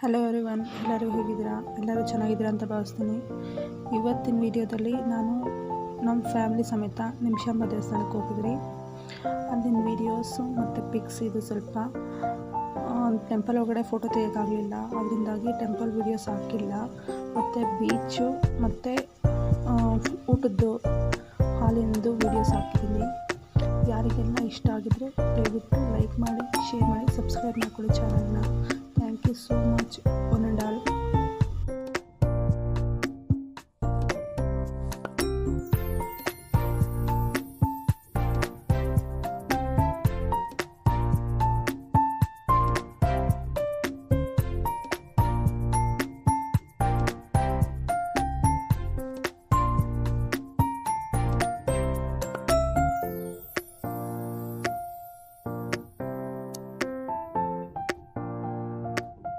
Hello everyone ಎಲ್ಲರೂ ಹೇಗಿದ್ದೀರಾ? ಎಲ್ಲರೂ ಚೆನ್ನಾಗಿದ್ದೀರಾ ಅಂತ ಭಾವಿಸ್ತೀನಿ. ಇವತ್ತಿನ ವಿಡಿಯೋದಲ್ಲಿ ನಾನು ನಮ್ಮ ಫ್ಯಾಮಿಲಿ ಸಮೇತ ನಿಮಿಷಾಂಬ ದೇವಸ್ಥಾನಕ್ಕೆ ಹೋಗಿದ್ರಿ ಅಲ್ಲಿನ ವೀಡಿಯೋಸು ಮತ್ತು ಪಿಕ್ಸ್ ಇದು ಸ್ವಲ್ಪ ಟೆಂಪಲ್ ಒಳಗಡೆ ಫೋಟೋ ತೆಗಿಯೋಕ್ಕಾಗಲಿಲ್ಲ. ಅದರಿಂದಾಗಿ ಟೆಂಪಲ್ ವೀಡಿಯೋಸ್ ಹಾಕಿಲ್ಲ. ಮತ್ತು ಬೀಚು ಮತ್ತು ಊಟದ್ದು ಹಾಲಿನದು ವೀಡಿಯೋಸ್ ಹಾಕಿದ್ದೀನಿ. ಯಾರಿಗೆಲ್ಲ ಇಷ್ಟ ಆಗಿದ್ರೆ ದಯವಿಟ್ಟು ಲೈಕ್ ಮಾಡಿ ಶೇರ್ ಮಾಡಿ ಸಬ್ಸ್ಕ್ರೈಬ್ ಮಾಡ್ಕೊಳ್ಳಿ ಚಾನಲ್ನ